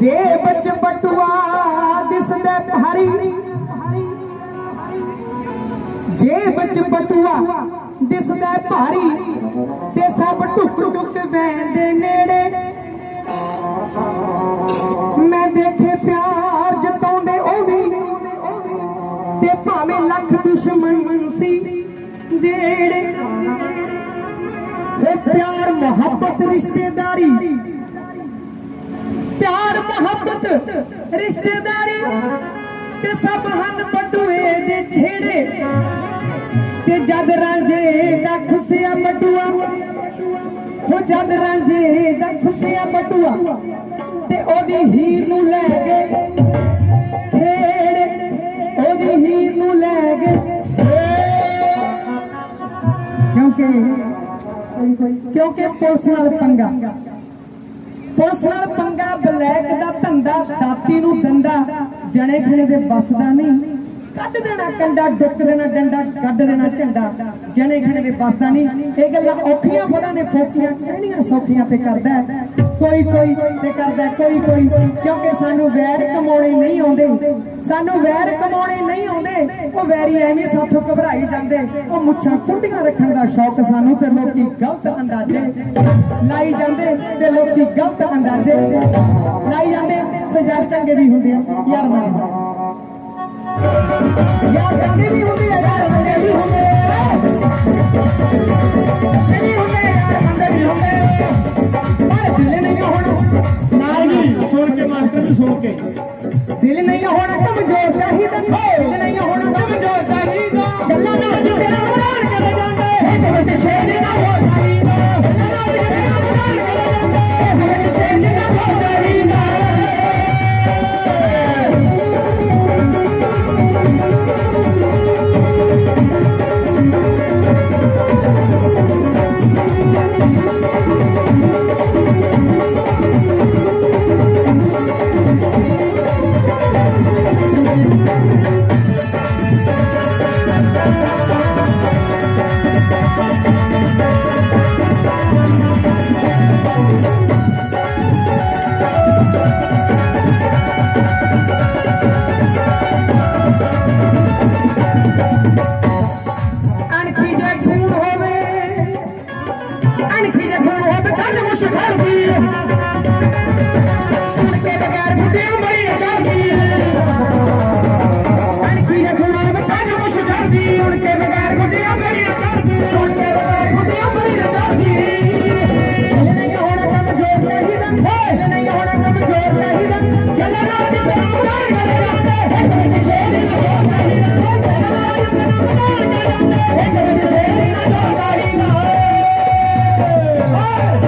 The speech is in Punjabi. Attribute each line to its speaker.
Speaker 1: ਜੇਬ ਚ ਬਟੂਆ ਦਿਸਦਾ ਭਾਰੀ ਜੇਬ ਚ ਬਟੂਆ ਦਿਸਦਾ ਭਾਰੀ। ਤੇ ਸਭ ਟੁੱਕ ਟੁੱਕ ਵੈਂਦੇ ਨੇੜੇ। ਮੈਂ ਦੇਖੇ ਪਿਆਰ ਜਤਾਉਂਦੇ ਉਹ ਵੀ। ਤੇ ਭਾਵੇਂ ਲੱਖ ਦੁਸ਼ਮਣ ਸੀ, ਜਿਹੜੇ। ਇਹ ਪਿਆਰ ਮੁਹੱਬਤ, ਰਿਸ਼ਤੇਦਾਰੀ। ਪਿਆਰ, ਮੁਹੱਬਤ, ਰਿਸ਼ਤੇਦਾਰੀ ਤੇ ਸਭ ਹਨ ਬਟੂਏ ਦੇ ਛੇੜੇ। ਤੇ ਜਦ ਰਾਂਝੇ ਦਾ ਖੁਸਿਆ ਬਟੂਆ ਹੋ ਜਦ ਰਾਂਝੇ ਦਾ ਖੁਸਿਆ ਬਟੂਆ ਤੇ ਉਹਦੀ ਹੀਰ ਨੂੰ ਲੈ ਗਏ ਖੇੜੇ। ਉਹਦੀ ਹੀਰ ਨੂੰ ਲੈ ਗਏ ਕਿਉਂਕਿ ਕਿਉਂਕਿ ਪੁਲਿਸ ਨਾਲ ਪੰਗਾ। ਪੁਲਿਸ ਨਾਲ ਪੰਗਾ, ਬਲੈਕ ਦਾ ਧੰਦਾ, ਦਾਤੀ ਨੂੰ ਦੰਦਾ, ਜਣੇ ਖਣੇ ਦੇ ਬਸ ਨਹੀਂ। ਕੱਢ ਦੇਣਾ ਕੰਡਾ, ਡੁੱਕ ਦੇਣਾ ਡੰਡਾ, ਕੱਢ ਦੇਣਾ ਝੰਡਾ, ਜਣੇ ਖਣੇ ਦੇ ਬਸ ਦਾ ਨਹੀਂ। ਇਹ ਗੱਲਾਂ ਔਖੀਆਂ ਫੜਾਂ ਦੇ ਫੋਕੀਆਂ ਕਿਹੜੀਆਂ ਸੌਖੀਆਂ ਤੇ ਕਰਦਾ ਕੋਈ ਕੋਈ ਤੇ ਕਰਦਾ ਕੋਈ ਕੋਈ, ਕਿਉਂਕਿ ਸਾਨੂੰ ਵੈਰ ਕਮਾਉਣੇ ਨਹੀਂ ਆਉਂਦੇ। ਸਾਨੂੰ ਵੈਰ ਕਮਾਉਣੇ ਨਹੀਂ ਆਉਂਦੇ। ਉਹ ਵੈਰੀ ਐਵੇਂ ਸਾਥੋਂ ਘਬਰਾਈ ਜਾਂਦੇ। ਉਹ ਮੁੱਛਾਂ ਕੁੰਡੀਆਂ ਰੱਖਣ ਦਾ ਸ਼ੌਕ ਸਾਨੂੰ ਤੇ ਲੋਕੀ ਗਲਤ ਅੰਦਾਜ਼ੇ ਲਾਈ ਜਾਂਦੇ ਤੇ ਲੋਕੀ ਗਲਤ ਅੰਦਾਜ਼ੇ ਲਾਈ ਜਾਂਦੇ। ਸਜਾ ਚੰਗੇ ਵੀ ਹੁੰਦੇ ਆ, ਯਾਰ ਮੈਂ ਯਾਰ ਚੰਗੇ ਵੀ ਹੁੰਦੇ ਆ, ਯਾਰ ਮੰਦੇ ਵੀ ਹੁੰਦੇ ਆ। the أنا كذا كل وقت أنا مش خالبي ਯਾਰਾਂ